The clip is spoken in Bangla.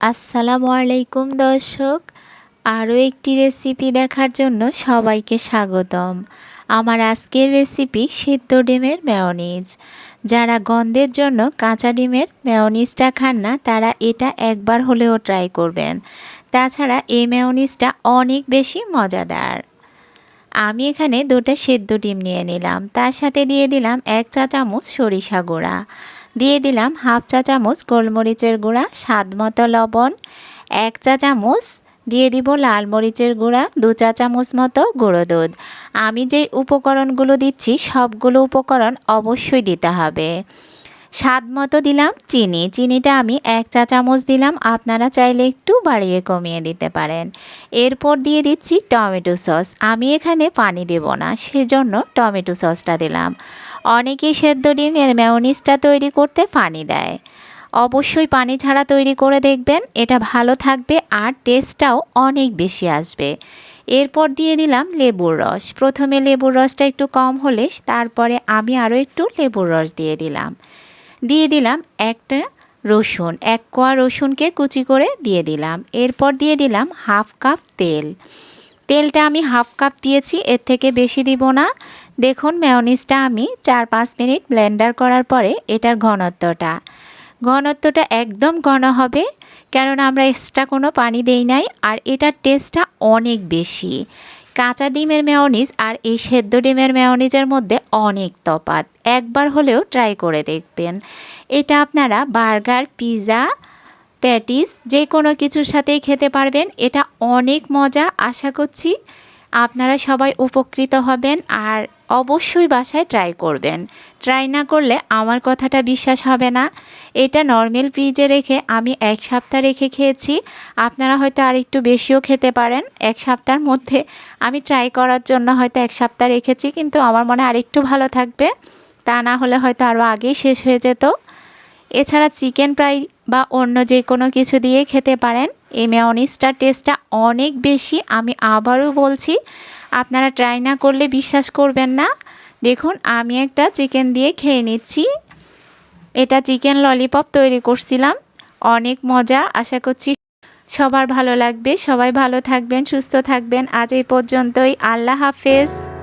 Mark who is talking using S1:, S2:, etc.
S1: আসসালামু আলাইকুম দর্শক। আরও একটি রেসিপি দেখার জন্য সবাইকে স্বাগতম। আমার আজকের রেসিপি সিদ্ধ ডিমের মেয়নিজ যারা গন্ধের জন্য কাঁচা ডিমের মেয়নিজটা খান না, তারা এটা একবার হলেও ট্রাই করবেন। তাছাড়া এই মেয়নিজটা অনেক বেশি মজাদার। আমি এখানে দুটো সেদ্ধ ডিম নিয়ে নিলাম। তার সাথে দিয়ে দিলাম এক চা চামচ সরিষা গুঁড়া। দিয়ে দিলাম হাফ চা চামচ গোলমরিচের গুঁড়া, স্বাদ মতো লবণ, এক চা চামচ, দিয়ে দিব লাল মরিচের গুঁড়া, দু চা চামচ মতো গুঁড়ো দুধ। আমি যে উপকরণগুলো দিচ্ছি, সবগুলো উপকরণ অবশ্যই দিতে হবে। স্বাদ মতো দিলাম চিনি। চিনিটা আমি এক চা চামচ দিলাম, আপনারা চাইলে একটু বাড়িয়ে কমিয়ে দিতে পারেন। এরপর দিয়ে দিচ্ছি টমেটো সস। আমি এখানে পানি দেব না, সেজন্য টমেটো সসটা দিলাম। অনেকেই সেদ্ধ ডিমের ম্যাওনিজটা তৈরি করতে পানি দেয়। অবশ্যই পানি ছাড়া তৈরি করে দেখবেন, এটা ভালো থাকবে আর টেস্টটাও অনেক বেশি আসবে। এরপর দিয়ে দিলাম লেবুর রস। প্রথমে লেবুর রসটা একটু কম হলে তারপরে আমি আরও একটু লেবুর রস দিয়ে দিলাম। দিয়ে দিলাম একটা রসুন, এক কোয়া রসুনকে কুচি করে দিয়ে দিলাম। এরপর দিয়ে দিলাম হাফ কাপ তেল। তেলটা আমি হাফ কাপ দিয়েছি, এর থেকে বেশি দিব না। দেখুন মেয়নিজটা আমি চার পাঁচ মিনিট ব্লেন্ডার করার পরে এটার ঘনত্বটা। ঘনত্বটা একদম ঘন হবে, কেননা আমরা এক্সট্রা কোনো পানি দেই নাই, আর এটার টেস্টটা অনেক বেশি। কাঁচা ডিমের মেয়নিজ আর এই সেদ্ধ ডিমের মেয়নিজের মধ্যে অনেক তফাৎ। একবার হলেও ট্রাই করে দেখবেন। এটা আপনারা বার্গার পিৎজা প্যাটিস, যে কোনো কিছুর সাথেই খেতে পারবেন। এটা অনেক মজা, আশা করছি আপনারা সবাই উপকৃত হবেন আর অবশ্যই বাসায় ট্রাই করবেন। ট্রাই না করলে আমার কথাটা বিশ্বাস হবে না। এটা নর্মাল ফ্রিজে রেখে আমি এক সপ্তাহ রেখে খেয়েছি। আপনারা হয়তো আর একটু বেশিও খেতে পারেন। এক সপ্তাহের মধ্যে আমি ট্রাই করার জন্য হয়তো এক সপ্তাহ রেখেছি, কিন্তু আমার মনে আর একটু ভালো থাকবে। তা না হলে হয়তো আরও আগেই শেষ হয়ে যেত। এছাড়া চিকেন ফ্রাই বা অন্য যে কোনো কিছু দিয়ে খেতে পারেন। এই মেয়নিজটার টেস্টটা অনেক বেশি, আমি আবারও বলছি, আপনারা ট্রাই না করলে বিশ্বাস করবেন না। দেখুন, আমি একটা চিকেন দিয়ে খেয়ে নিচ্ছি। এটা চিকেন ললিপপ তৈরি করছিলাম। অনেক মজা, আশা করছি সবার ভালো লাগবে। সবাই ভালো থাকবেন, সুস্থ থাকবেন। আজ এই পর্যন্তই। আল্লাহ হাফেজ।